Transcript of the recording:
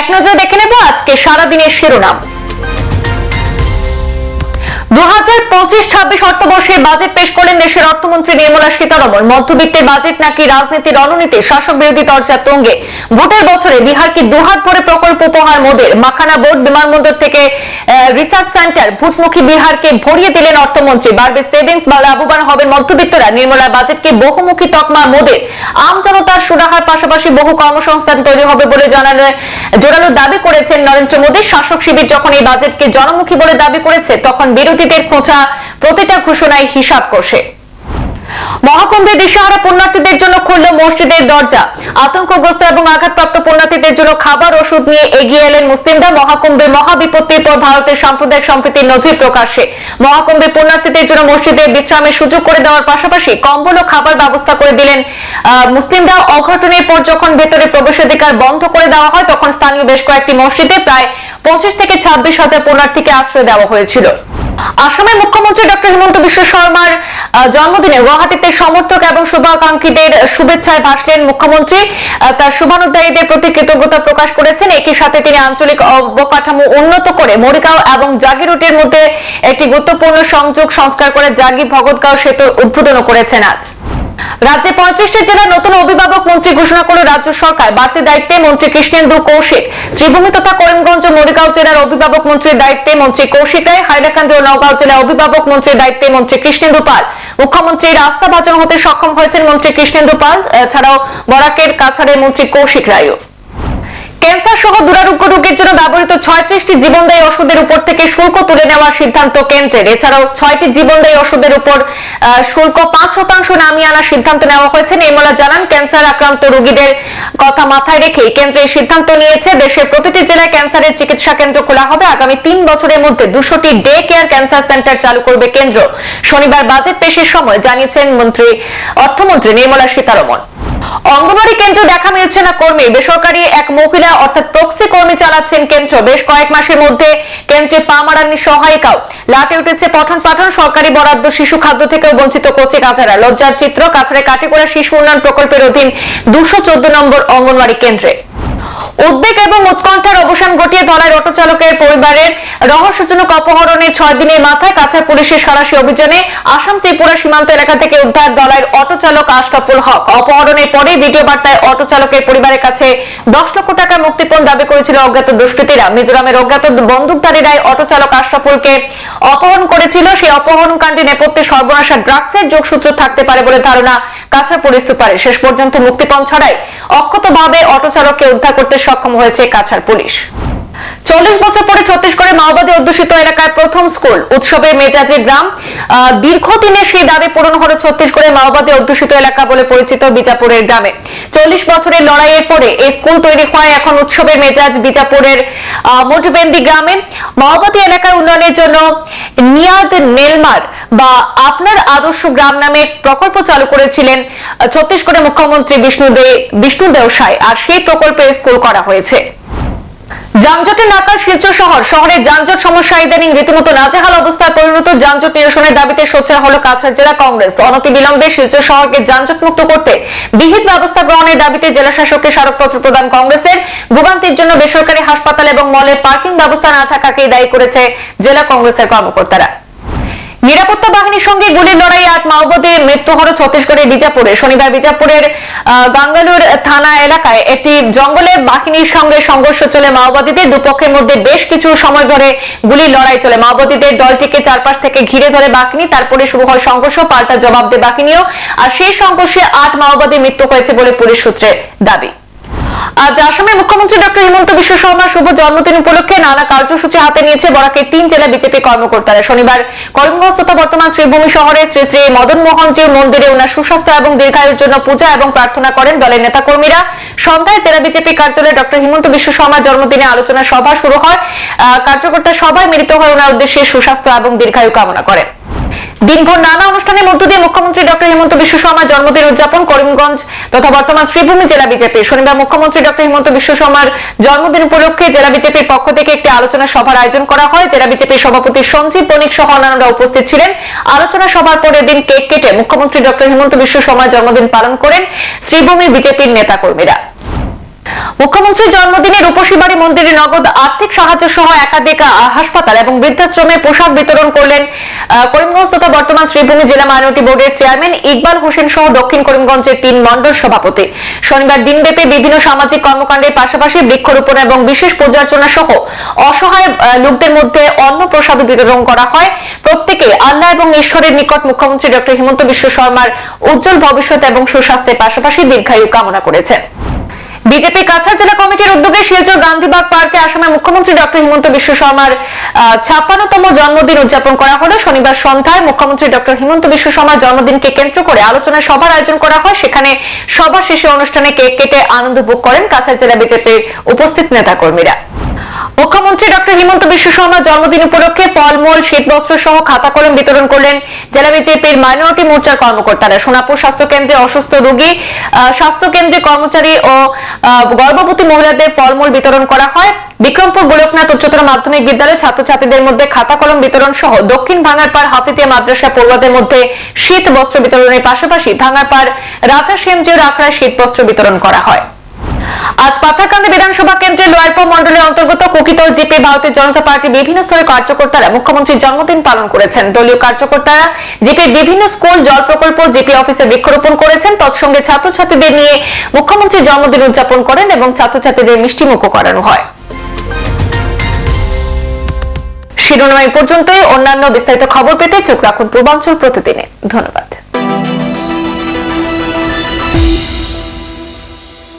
এক নজরে দেখে নেব আজকে সারাদিনের শিরোনাম। দু হাজার পঁচিশ নির্মলা বিরোধী বাজেটকে বহুমুখী তকমা মোদের। আম জনতার সুরাহার পাশাপাশি বহু কর্মসংস্থান তৈরি হবে বলে জানান, জোরালো দাবি করেছেন নরেন্দ্র মোদী। শাসক শিবির যখন এই বাজেটকে জনমুখী বলে দাবি করেছে, তখন বিরোধীদের খোঁচা প্রতিটা ঘোষণায় হিসাব কষে। মহাকুম্ভে দিশাহারা পুণ্যার্থীদের জন্য খুলল মসজিদের দরজা। আতঙ্কগ্রস্ত এবং আঘাতপ্রাপ্ত পুণ্যার্থীদের জন্য খাবার, ওষুধ নিয়ে এগিয়ে এলেন মুসলিমরা মহাকুম্ভে মহাবিপত্তির পর ভারতের সাম্প্রদায়িক সম্প্রীতির নজির প্রকাশ্যে। মহাকুম্ভে পুণ্যার্থীদের জন্য মসজিদে বিশ্রামের সুযোগ করে দেওয়ার পাশাপাশি কম্বল ও খাবার ব্যবস্থা করে দিলেন মুসলিমরা অঘটনের পর যখন ভেতরে প্রবেশাধিকার বন্ধ করে দেওয়া হয়, তখন স্থানীয় বেশ কয়েকটি মসজিদে প্রায় পঁচিশ থেকে ছাব্বিশ হাজার পুণ্যার্থীকে আশ্রয় দেওয়া হয়েছিল। আসামের মুখ্যমন্ত্রী ডক্টর হিমন্ত বিশ্ব শর্মার জন্মদিনে গুয়াহাটিতে সমর্থক এবং শুভাকাঙ্ক্ষীদের শুভেচ্ছায় ভাসলেন মুখ্যমন্ত্রী। তার শুভানুদ্দায়ীদের প্রতি কৃতজ্ঞতা প্রকাশ করেছেন। একই সাথে তিনি আঞ্চলিক অবকাঠামো উন্নত করে মরিগাঁও এবং জাগি রুটের মধ্যে একটি গুরুত্বপূর্ণ সংযোগ সংস্কার করে জাগি ভগৎগাঁও সেতুর উদ্বোধনও করেছেন আজ। রাজ্যে পঁয়ত্রিশটি জেলার নতুন অভিভাবক মন্ত্রী ঘোষণা করল রাজ্য সরকার। বাড়তি দায়িত্বে মন্ত্রী কৃষ্ণেন্দু কৌশিক। শ্রীভূমি তথা করিমগঞ্জ মরিগাঁও জেলার অভিভাবক মন্ত্রীর দায়িত্বে মন্ত্রী কৌশিক রায়। হাইলাকান্দি ও নগাঁও জেলার অভিভাবক মন্ত্রীর দায়িত্বে মন্ত্রী কৃষ্ণেন্দু পাল। মুখ্যমন্ত্রী রাস্তা ভাজন হতে সক্ষম হয়েছেন মন্ত্রী কৃষ্ণেন্দু পাল। এছাড়াও বরাকের কাছাড়ের মন্ত্রী কৌশিক রায়ও। ক্যান্সার সহ দুরারোগ্য রোগের জন্য ব্যবহৃত ছয়ত্রিশটি জীবনদায়ী ওষুধের উপর থেকে শুল্ক তুলে নেওয়ার সিদ্ধান্ত কেন্দ্রের। এছাড়াও ছয়টি জীবনদায়ী ওষুধের উপর শুল্ক পাঁচ শতাংশ নামিয়ে আনার সিদ্ধান্ত নেওয়া হয়েছে। নির্মলা জানান, ক্যান্সার আক্রান্ত রোগীদের কথা মাথায় রেখে কেন্দ্র এই সিদ্ধান্ত নিয়েছে। দেশের প্রতিটি জেলায় ক্যান্সারের চিকিৎসা কেন্দ্র খোলা হবে। আগামী তিন বছরের মধ্যে দুশোটি ডে কেয়ার ক্যান্সার সেন্টার চালু করবে কেন্দ্র। শনিবার বাজেট পেশের সময় জানিয়েছেন মন্ত্রী, অর্থমন্ত্রী নির্মলা সীতারমন অঙ্গনওয়াড়ি কেন্দ্র দেখা মিলছে না কর্মী। বেসরকারি এক মহিলা, অর্থাৎ প্রক্সি কর্মী চালাচ্ছেন কেন্দ্র। বেশ কয়েক মাসের মধ্যে কেন্দ্রে পা মারাননি সহায়িকাও। লাটে উঠেছে পঠন পাঠন, সরকারি বরাদ্দ, শিশু খাদ্য থেকেও বঞ্চিত করছে কাছাড়া। লজ্জার চিত্র, কাছাড়ে কাটিগোড়া শিশু উন্নয়ন প্রকল্পের অধীন দুশো নম্বর অঙ্গনওয়াড়ি কেন্দ্রে। উদ্বেগ এবং উৎকণ্ঠার অবসান ঘটিয়ে ধলাই অটো চালকের পরিবারের রহস্যজনক অপহরণের ছয় দিনের মাথায় কাছাড় পুলিশের সারাশি অভিযানে আসাম ত্রিপুরা সীমান্ত এলাকা থেকে উদ্ধার ধলাইয়ের অটো চালক আশরাফুল হক। অপহরণের পরে ভিডিও বার্তায় অটো চালকের পরিবারের কাছে দশ লক্ষ টাকার মুক্তিপণ দাবি করেছিল অজ্ঞাত দুষ্কৃতীরা। মিজোরামের অজ্ঞাত বন্দুকধারীরাই অটো চালক আশরাফুলকে অপহরণ করেছিল। সেই অপহরণ কাণ্ডে নেপথ্যে সর্বনাশা ড্রাগসের যোগসূত্র থাকতে পারে বলে ধারণা কাছাড় পুলিশ সুপারের। শেষ পর্যন্ত মুক্তিপণ ছাড়াই অক্ষতভাবে অটো চালককে উদ্ধার করতে সক্ষম হয়েছে কাছাড় পুলিশ। চল্লিশ বছর পরে ছত্তিশগড়ে মাওবাদী অধ্যুষিত এলাকার প্রথম স্কুল উৎসবের মেজাজে গ্রাম। আহ, দীর্ঘদিনের সেই দাবি পূরণ হলো ছত্তিশগড়ের মাওবাদী অধ্যুষিত এলাকা বলে পরিচিত বিজাপুরের গ্রামে। চল্লিশ বছরের লড়াইয়ের পরে এই স্কুল তৈরি হয় এখন উৎসবের মেজাজ বিজাপুরের মোটবেন্দি গ্রামে। মাওবাদী এলাকার উন্নয়নের জন্য নিয়াদ নেলমার বা আপনার আদর্শ গ্রাম নামে প্রকল্প চালু করেছিলেন ছত্তিশগড়ের মুখ্যমন্ত্রী বিষ্ণুদে বিষ্ণুদেও সায় আর সেই প্রকল্পে স্কুল করা হয়েছে। যানজটের নাকাল শিলচর শহর। শহরের যানজট সমস্যা ইদানিং রীতিমতো নাজেহাল অবস্থায় পরিণত যানজট নিরসনের দাবিতে সোচ্চার হলো কাছাড় জেলা কংগ্রেস। অনতি বিলম্বে শিলচর শহরকে যানজট মুক্ত করতে বিহিত ব্যবস্থা গ্রহণের দাবিতে জেলা শাসককে স্মারকপত্র প্রদান কংগ্রেসের। ভোগান্তির জন্য বেসরকারি হাসপাতাল এবং মলের পার্কিং ব্যবস্থা না থাকাকেই দায়ী করেছে জেলা কংগ্রেসের কর্মকর্তারা। নিরাপত্তা বাহিনীর সঙ্গে গুলির লড়াই আট মাওবাদীর মৃত্যু হল ছত্তিশগড়ের বিজাপুরে। শনিবার বিজাপুরের আহ, গাঙ্গালুর থানা এলাকায় একটি জঙ্গলে বাহিনীর সঙ্গে সংঘর্ষ চলে। মাওবাদীদের দুপক্ষের মধ্যে বেশ কিছু সময় ধরে গুলির লড়াই চলে। মাওবাদীদের দলটিকে চারপাশ থেকে ঘিরে ধরে বাহিনী তারপরে শুরু হয় সংঘর্ষ পাল্টা জবাব দেয় বাহিনীও। আর সেই সংঘর্ষে আট মাওবাদীর মৃত্যু হয়েছে বলে পুলিশ সূত্রে দাবি। আজ আসামের মুখ্যমন্ত্রী ডক্টর হিমন্ত বিশ্ব শর্মার শুভ জন্মদিন উপলক্ষে নানা কার্যসূচি হাতে নিয়েছে বরাকের তিন জেলা বিজেপি কর্মকর্তারা। শনিবার করিমগঞ্জ তথা বর্তমান শ্রীভূমি শহরে শ্রী শ্রী মদন মোহনজির মন্দিরে ওনার সুস্বাস্থ্য এবং দীর্ঘায়ুর জন্য পূজা এবং প্রার্থনা করেন দলের নেতাকর্মীরা। সন্ধ্যায় জেলা বিজেপি কার্যালয়ে ডক্টর হিমন্ত বিশ্ব শর্মার জন্মদিনে আলোচনা সভা শুরু হয়। কার্যকর্তা সবাই মিলিত হয়ে ওনার উদ্দেশ্যে সুস্বাস্থ্য এবং দীর্ঘায়ু কামনা করেন। দিনভর নানা অনুষ্ঠানের মধ্য দিয়ে মুখ্যমন্ত্রী ডক্টর হিমন্ত বিশ্ব শর্মার জন্মদিন উদযাপন, করিমগঞ্জ তথা বর্তমান শ্রীভূমি জেলা বিজেপি। শনিবার মুখ্যমন্ত্রী ডক্টর হিমন্ত বিশ্ব শর্মার জন্মদিন উপলক্ষে জেলা বিজেপির পক্ষ থেকে একটি আলোচনা সভার আয়োজন করা হয়। জেলা বিজেপির সভাপতি সঞ্জীব বণিক সহ অন্যান্যরা উপস্থিত ছিলেন। আলোচনা সভার পরে দিন কেক কেটে মুখ্যমন্ত্রী ডক্টর হিমন্ত বিশ্ব শর্মার জন্মদিন পালন করেন শ্রীভূমি বিজেপির নেতাকর্মীরা। মুখ্যমন্ত্রীর জন্মদিনে রূপসী বাড়ি মন্দিরে নগদ আর্থিক সাহায্য সহ একাধিক হাসপাতাল এবং বৃদ্ধাশ্রমে পোশাক বিতরণ করলেন করিমগঞ্জ তথা বর্তমান শ্রীভূমি জেলা মাইনরিটি বোর্ডের চেয়ারম্যান ইকবাল হোসেন সহ দক্ষিণ করিমগঞ্জের তিন মন্ডল সভাপতি। শনিবার দিনব্যাপী বিভিন্ন সামাজিক কর্মকাণ্ডের পাশাপাশি বৃক্ষরোপণ এবং বিশেষ পূজার্চনা সহ অসহায় লোকদের মধ্যে অন্ন প্রসাদ বিতরণ করা হয়। প্রত্যেকে আল্লাহ এবং ঈশ্বরের নিকট মুখ্যমন্ত্রী ডক্টর হিমন্ত বিশ্ব শর্মার উজ্জ্বল ভবিষ্যৎ এবং সুস্বাস্থ্যের পাশাপাশি দীর্ঘায়ু কামনা করেছেন। বিজেপি কাছাড় জেলা কমিটির উদ্যোগে শিলচর গান্ধীবাগ পার্কে আসামের মুখ্যমন্ত্রী ডক্টর হিমন্ত বিশ্ব শর্মার ছাপ্পান্নতম জন্মদিন উদযাপন করা হলো। শনিবার সন্ধ্যায় মুখ্যমন্ত্রী ডক্টর হিমন্ত বিশ্ব শর্মার জন্মদিনকে কেন্দ্র করে আলোচনা সভার আয়োজন করা হয়। সেখানে সভা শেষে অনুষ্ঠানে কেক কেটে আনন্দ ভোগ করেন কাছাড় জেলা বিজেপির উপস্থিত নেতাকর্মীরা। মুখ্যমন্ত্রী ডক্টর হিমন্ত বিশ্ব শর্মার জন্মদিন উপলক্ষে ফলমূল, শীতবস্ত্র সহ খাতা কলম বিতরণ করলেন জেলা বিজেপির মাইনরিটি মোর্চার কর্মকর্তারা। সোনাপুর স্বাস্থ্য কেন্দ্রে অসুস্থ রোগী স্বাস্থ্য কেন্দ্রে কর্মচারী ও গর্ভবতী মহিলাদের ফলমূল বিতরণ করা হয়। বিক্রমপুর গোলকনাথ উচ্চতর মাধ্যমিক বিদ্যালয়ে ছাত্রছাত্রীদের মধ্যে খাতা কলম বিতরণ সহ দক্ষিণ ভাঙারপাড় হাফিজিয়া মাদ্রাসা পড়ুয়াদের মধ্যে শীত বস্ত্র বিতরণের পাশাপাশি ভাঙারপাড় রাধা সেমজিওর আখড়ায় শীত বস্ত্র বিতরণ করা হয়। আজ পাথারকান্দি বিধানসভা কেন্দ্রের লোয়ারপো মন্ডলের অন্তর্গত কুকিতল জিপি ভারতের জনতা পার্টি বিভিন্ন স্তরের কার্যকর্তারা মুখ্যমন্ত্রীর জন্মদিন পালন করেছেন। দলীয় কার্যকর্তারা জিপির বিভিন্ন স্কুল, জল প্রকল্প জিপি অফিসে বৃক্ষরোপণ করেছেন। তৎসঙ্গে ছাত্রছাত্রীদের নিয়ে মুখ্যমন্ত্রীর জন্মদিন উদযাপন করেন এবং ছাত্রছাত্রীদের মিষ্টিমুখও করানো হয়। শিরোনাম পর্যন্তই। অন্যান্য বিস্তারিত খবর পেতে চোখ রাখুন পূর্বাঞ্চল প্রতিদিনে। ধন্যবাদ।